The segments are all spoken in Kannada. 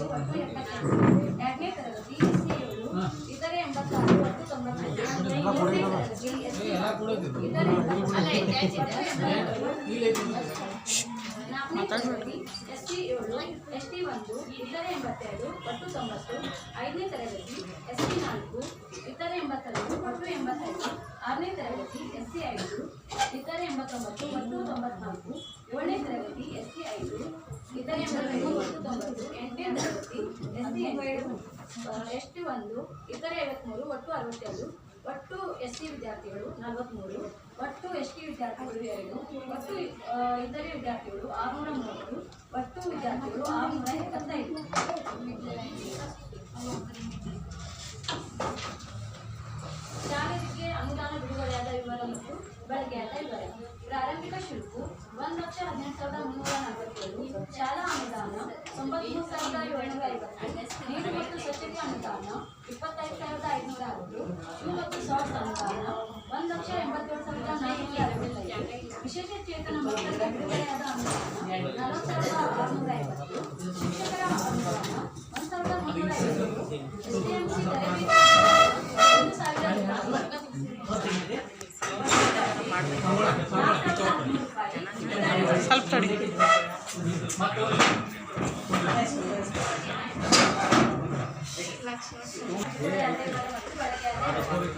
ಎರಡನೇ ತರಗತಿ ಎಸ್ ಸಿ ಏಳು ಇತರೆ ಎಂಬತ್ತಾರು ಒಟ್ಟು ತೊಂಬತ್ತೈದು ಮೂರನೇ ತರಗತಿ ಎಸ್ ಸಿ ಇತರೆ ನಾಲ್ಕನೇ ತರಗತಿ ಎಸ್ ಟಿ ಏಳು ಎಸ್ ಒಂದು ಇತರೆ ಎಂಬತ್ತೆರಡು ಒಟ್ಟು ತೊಂಬತ್ತು ಐದನೇ ತರಗತಿ ಎಸ್ ಟಿ ನಾಲ್ಕು ಇತರೆ ಒಟ್ಟು ಆರನೇ ತರಗತಿ ಎಸ್ ಸಿ ಐದು, ಇತರೆ ಎಂಬತ್ತೊಂಬತ್ತು ಒಟ್ಟು ತೊಂಬತ್ನಾಲ್ಕು. ಎಂಬತ್ತೈದು ಒಟ್ಟು ತೊಂಬತ್ತು ಎಂಟು ಒಂದು ಇತರೆ ಐವತ್ತ್ಮೂರು ಒಟ್ಟು ಅರವತ್ತೆರಡು ಒಟ್ಟು ಎಸ್ ಸಿ ವಿದ್ಯಾರ್ಥಿಗಳು ನಲವತ್ತ್ಮೂರು ಒಟ್ಟು ಎಸ್ ಟಿ ವಿದ್ಯಾರ್ಥಿಗಳು ಎರಡು ಒಟ್ಟು ಇತರೆ ವಿದ್ಯಾರ್ಥಿಗಳು ಆರುನೂರ ಮೂವತ್ತು ಒಟ್ಟು ವಿದ್ಯಾರ್ಥಿಗಳು ಆರುನೂರ ಎಪ್ಪತ್ತೈದು ಶಾಲೆಗೆ ಅನುದಾನ ಬಿಡುಗಡೆಯಾದ ವಿವರ ಮತ್ತು ಬಳಕೆಯಾದ ವಿವರ ಪ್ರಾರಂಭಿಕ ಶುಲ್ಕು ಒಂದು ಲಕ್ಷ ಹದಿನೆಂಟು ಸಾವಿರದ ಮುನ್ನೂರ ನಲವತ್ತೇಳು ಶಾಲಾ ತೊಂಬತ್ಮೂರು ಸಾವಿರದ ಏಳ್ನೂರ ಐವತ್ತು ನೀರು ಮತ್ತು ಸ್ವಚ್ಛತೆ ಅನುದಾನ ಇಪ್ಪತ್ತೈದು ಸಾವಿರದ ಐದುನೂರ ಅರವತ್ತು ಶೂ ಮತ್ತು ಸಾಕ್ಸ್ ಅನುದಾನ ಒಂದು ಲಕ್ಷ ಎಂಬತ್ತೇಳು ಸಾವಿರದ ಅರವತ್ತೈದು ವಿಶೇಷ ಚೇತನ ಮಕ್ಕಳಿಗೆ ಬಿಡುಗಡೆಯಾದ ಅನುದಾನ ಆರುನೂರ ಐವತ್ತು.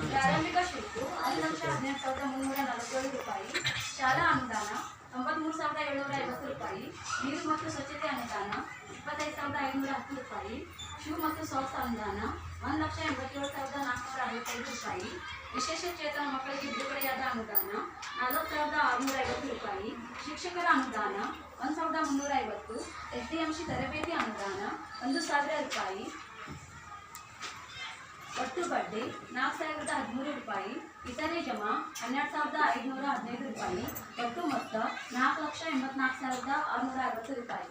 ಪ್ರಾರಂಭಿಕ ಶುಲ್ಕು ಒಂದು ಲಕ್ಷ ಹದಿನೆಂಟು ಸಾವಿರದ ಮುನ್ನೂರ ನಲವತ್ತೇಳು ರೂಪಾಯಿ ಶಾಲಾ ಅನುದಾನ ತೊಂಬತ್ಮೂರು ಸಾವಿರದ ಏಳ್ನೂರ ಐವತ್ತು ರೂಪಾಯಿ ನೀರು ಮತ್ತು ಸ್ವಚ್ಛತೆ ಅನುದಾನ ಇಪ್ಪತ್ತೈದು ಸಾವಿರದ ಐನೂರ ಹತ್ತು ರೂಪಾಯಿ ಶೂ ಮತ್ತು ಸಾಕ್ಸ್ ಅನುದಾನ ಒಂದು ಲಕ್ಷ ಎಂಬತ್ತೇಳು ಸಾವಿರದ ನಾಲ್ಕುನೂರ ಅರವತ್ತೈದು ರೂಪಾಯಿ ವಿಶೇಷ ಚೇತನ ಮಕ್ಕಳಿಗೆ ಬಿಡುಗಡೆಯಾದ ಅನುದಾನ ನಲವತ್ತು ಸಾವಿರದ ಆರುನೂರ ಐವತ್ತು ರೂಪಾಯಿ. ಶಿಕ್ಷಕರ ಅನುದಾನ ಒಂದು ಸಾವಿರದ ಮುನ್ನೂರ ಐವತ್ತು ಎಸ್ ಡಿ ಎಂ ಸಿ ತರಬೇತಿ ಅನುದಾನ, ಒಂದು ಸಾವಿರ ರೂಪಾಯಿ. ಒಟ್ಟು ಬಡ್ಡಿ ನಾಲ್ಕು ಸಾವಿರದ ಹದಿಮೂರು ರೂಪಾಯಿ. ಇತರೆ ಜಮಾ ಹನ್ನೆರಡು ಸಾವಿರದ ಐದುನೂರ ಹದಿನೈದು ರೂಪಾಯಿ. ಒಟ್ಟು ಮೊತ್ತ ನಾಲ್ಕು ಲಕ್ಷ ಎಂಬತ್ನಾಲ್ಕು ಸಾವಿರದ ಆರುನೂರ ಅರವತ್ತು ರೂಪಾಯಿ.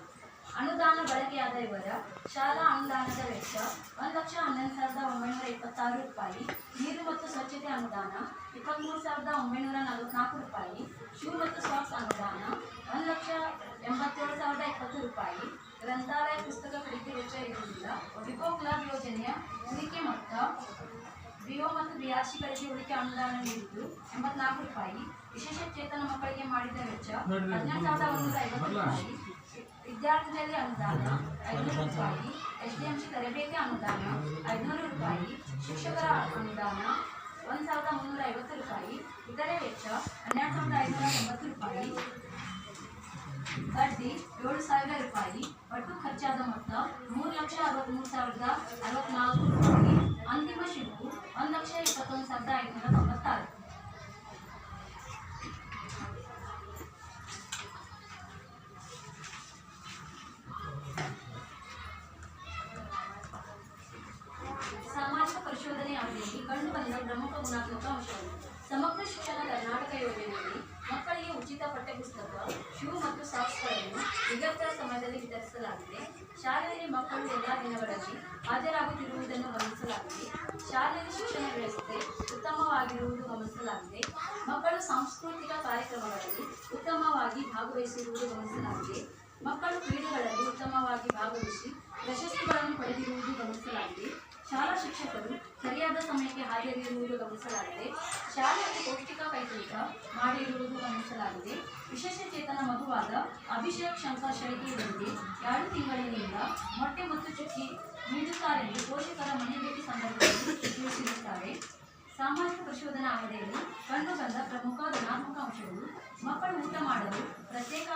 ಅನುದಾನ ಬಳಕೆಯಾದ ವಿವರ ಶಾಲಾ ಅನುದಾನದ ವೆಚ್ಚ ಒಂದು ಲಕ್ಷ ಹನ್ನೊಂದು ಸಾವಿರದ ಒಂಬೈನೂರ ಇಪ್ಪತ್ತಾರು ರೂಪಾಯಿ. ನೀರು ಮತ್ತು ಸ್ವಚ್ಛತೆ ಅನುದಾನ ಇಪ್ಪತ್ತ್ಮೂರು ಸಾವಿರದ ಒಂಬೈನೂರ ನಲವತ್ನಾಲ್ಕು ರೂಪಾಯಿ. ಶೂ ಮತ್ತು ಸಾಕ್ಸ್ ಅನುದಾನ ಒಂದು ಲಕ್ಷ ಎಂಬತ್ತೇಳು ಸಾವಿರದ ಇಪ್ಪತ್ತು ರೂಪಾಯಿ. ಗ್ರಂಥಾಲಯ ಪುಸ್ತಕ ಖರೀದಿ ವೆಚ್ಚ ಇರುವುದಿಲ್ಲ. ವಿಭೋ ಕ್ಲಬ್ ಯೋಜನೆಯ ಉಳಿಕೆ ಮೊತ್ತ ಬಿಒ ಮತ್ತು ಬಿಆರ್ಸಿಗಳಿಗೆ ಉಳಿಕೆ ಅನುದಾನ ನೀಡಿದ್ದು ಎಂಬತ್ನಾಲ್ಕು ರೂಪಾಯಿ. ವಿಶೇಷ ಚೇತನ ಮಕ್ಕಳಿಗೆ ಮಾಡಿದ ವೆಚ್ಚ ಹದಿನೆಂಟು ಸಾವಿರದ ಒಂದೂರ ಐವತ್ತು ರೂಪಾಯಿ. ವಿದ್ಯಾರ್ಥಿಗಳಲ್ಲಿ ಅನುದಾನ ಐದುನೂರು ರೂಪಾಯಿ ಎಸ್ ಡಿ ಎಂ ಸಿ ತರಬೇತಿ ಅನುದಾನ ಐದುನೂರು ರೂಪಾಯಿ ಶಿಕ್ಷಕರ ಅನುದಾನ ಒಂದು ಸಾವಿರದ ಮುನ್ನೂರ ಐವತ್ತು ರೂಪಾಯಿ ಇತರೆ ವೆಚ್ಚ ಹನ್ನೆರಡು ಸಾವಿರದ ಐನೂರ ಎಂಬತ್ತು ರೂಪಾಯಿ. ಬಡ್ಡಿ ಏಳು ಸಾವಿರ ರೂಪಾಯಿ. ಒಟ್ಟು ಖರ್ಚಾದ ಮೊತ್ತ ಮೂರು ಲಕ್ಷ ಅರವತ್ತ್ಮೂರು ಸಾವಿರದ ಅರವತ್ನಾಲ್ಕು ಶಾಲೆಯಲ್ಲಿ ಮಕ್ಕಳು ಎಲ್ಲ ದಿನಗಳಲ್ಲಿ ಹಾಜರಾಗುತ್ತಿರುವುದನ್ನು ಗಮನಿಸಲಾಗಿದೆ. ಶಾಲೆಯಲ್ಲಿ ಶಿಕ್ಷಣ ವ್ಯವಸ್ಥೆ ಉತ್ತಮವಾಗಿರುವುದು ಗಮನಿಸಲಾಗಿದೆ. ಮಕ್ಕಳು ಸಾಂಸ್ಕೃತಿಕ ಕಾರ್ಯಕ್ರಮಗಳಲ್ಲಿ ಉತ್ತಮವಾಗಿ ಭಾಗವಹಿಸಿರುವುದು ಗಮನಿಸಲಾಗಿದೆ. ಮಕ್ಕಳು ಕ್ರೀಡೆಗಳಲ್ಲಿ ಉತ್ತಮವಾಗಿ ಭಾಗವಹಿಸಿ ಪ್ರಶಸ್ತಿಗಳನ್ನು ಪಡೆದಿರುವುದು ಗಮನಿಸಲಾಗಿದೆ. ಶಾಲಾ ಶಿಕ್ಷಕರು ಸರಿಯಾದ ಸಮಯಕ್ಕೆ ಹಾಜರಿರುವುದು ಗಮನಿಸಲಾಗಿದೆ. ಶಾಲೆಯಲ್ಲಿ ಪೌಷ್ಟಿಕ ಕೈತೂಟ ಮಾಡಿರುವುದು ಗಮನಿಸಲಾಗಿದೆ. ವಿಶೇಷ ಚೇತನ ಮಗುವಾದ ಅಭಿಷೇಕ್ ಶಂಕರ್ ಶೆಳಗಿಯವರಿಗೆ ಎರಡು ತಿಂಗಳಿನಿಂದ ಮೊಟ್ಟೆ ಮತ್ತು ಚುಕ್ಕಿ ನೀಡುತ್ತಾರೆಂದು ಪೋಷಕರ ಮನೆ ಭೇಟಿ ಸಂದರ್ಭದಲ್ಲಿ ತಿಳಿಸಿರುತ್ತಾರೆ. ಸಾಮಾಜಿಕ ಪರಿಶೋಧನಾ ಅವಧಿಯಲ್ಲಿ ಕಂಡುಬಂದ ಪ್ರಮುಖ ಧನಾತ್ಮಕ ಅಂಶಗಳು ಮಕ್ಕಳು ಊಟ ಮಾಡಲು ಪ್ರತ್ಯೇಕ,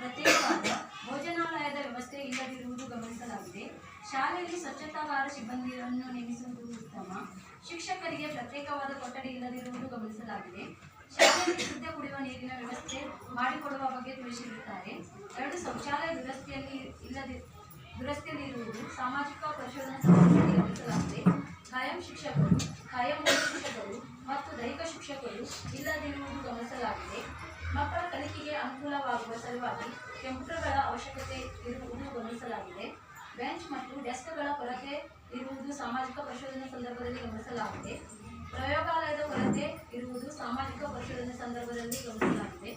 ಪ್ರತ್ಯೇಕವಾದ ಭೋಜನಾಲಯದ ವ್ಯವಸ್ಥೆ ಇಲ್ಲದಿರುವುದು ಗಮನಿಸಲಾಗಿದೆ. ಶಾಲೆಯಲ್ಲಿ ಸ್ವಚ್ಛತಾಗಾರ ಸಿಬ್ಬಂದಿಯನ್ನು ನೇಮಿಸುವುದು ಉತ್ತಮ. ಶಿಕ್ಷಕರಿಗೆ ಪ್ರತ್ಯೇಕವಾದ ಕೊಠಡಿ ಇಲ್ಲದಿರುವುದು ಗಮನಿಸಲಾಗಿದೆ. ಶಾಲೆಯಲ್ಲಿ ಶುದ್ಧ ಕುಡಿಯುವ ನೀರಿನ ವ್ಯವಸ್ಥೆ ಮಾಡಿಕೊಡುವ ಬಗ್ಗೆ ತಿಳಿಸಿರುತ್ತಾರೆ. ಎರಡು ಶೌಚಾಲಯ ದುರಸ್ತಿಯಲ್ಲಿ ಇಲ್ಲದೆ ದುರಸ್ತಿಯಲ್ಲಿ ಇರುವುದು ಸಾಮಾಜಿಕ ಪರಿಶೋಧನಾ ಸಂದರ್ಭದಲ್ಲಿ ಗಮನಿಸಲಾಗಿದೆ ಕಾಯಂ ಶಿಕ್ಷಕರು ಕಾಯಂ ಶಿಕ್ಷಕರು ಮತ್ತು ದೈಹಿಕ ಶಿಕ್ಷಕರು ಇಲ್ಲದಿರುವುದು ಗಮನಿಸಲಾಗಿದೆ. ಮಕ್ಕಳ ಕಲಿಕೆಗೆ ಅನುಕೂಲವಾಗುವ ಸಲುವಾಗಿ ಕಂಪ್ಯೂಟರ್ಗಳ ಅವಶ್ಯಕತೆ ಇರುವುದು ಗಮನಿಸಲಾಗಿದೆ. ಬೆಂಚ್ ಮತ್ತು ಡೆಸ್ಕ್ಗಳ ಕೊರತೆ ಇರುವುದು ಸಾಮಾಜಿಕ ಪರಿಶೋಧನೆ ಸಂದರ್ಭದಲ್ಲಿ ಗಮನಿಸಲಾಗಿದೆ. ಪ್ರಯೋಗಾಲಯದ ಕೊರತೆ ಇರುವುದು ಸಾಮಾಜಿಕ ಪರಿಶೀಲನೆ ಸಂದರ್ಭದಲ್ಲಿ ಗಮನಿಸಲಾಗಿದೆ.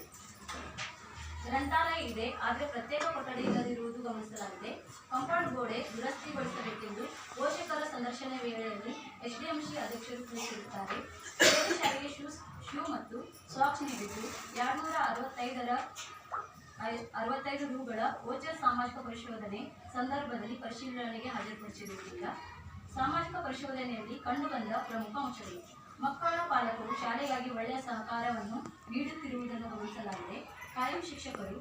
ಗ್ರಂಥಾಲಯ ಇದೆ, ಆದರೆ ಪ್ರತ್ಯೇಕ ಕೊಠಡಿ ಇಲ್ಲದಿರುವುದು ಗಮನಿಸಲಾಗಿದೆ. ಕಾಂಪೌಂಡ್ ಗೋಡೆ ದುರಸ್ತಿಗೊಳಿಸಬೇಕೆಂದು ಪೋಷಕರ ಸಂದರ್ಶನ ವೇಳೆಯಲ್ಲಿ ಎಚ್ಡಿಎಂಸಿ ಅಧ್ಯಕ್ಷರು ತಿಳಿಸಿರುತ್ತಾರೆ. ಶಾಲೆಗೆ ಶೂಸ್ ಶೂ ಮತ್ತು ಸಾಕ್ಸ್ ನೀಡಿದ್ದು ಎರಡುನೂರ ಅರವತ್ತೈದರ, ಅರವತ್ತೈದು ರೂಗಳ ಓಚರ್ ಸಾಮಾಜಿಕ ಪರಿಶೋಧನೆ ಸಂದರ್ಭದಲ್ಲಿ ಪರಿಶೀಲನೆಗೆ ಹಾಜರುಪಡಿಸಿರುವುದಿಲ್ಲ ಸಾಮಾಜಿಕ ಪರಿಶೋಧನೆಯಲ್ಲಿ ಕಂಡುಬಂದ ಪ್ರಮುಖ ಅಂಶಗಳು. ಮಕ್ಕಳ ಪಾಲಕರು ಶಾಲೆಗಾಗಿ ಒಳ್ಳೆಯ ಸಹಕಾರವನ್ನು ನೀಡುತ್ತಿರುವುದನ್ನು ಗಮನಿಸಲಾಗಿದೆ. ಕಾಯಂ ಶಿಕ್ಷಕರು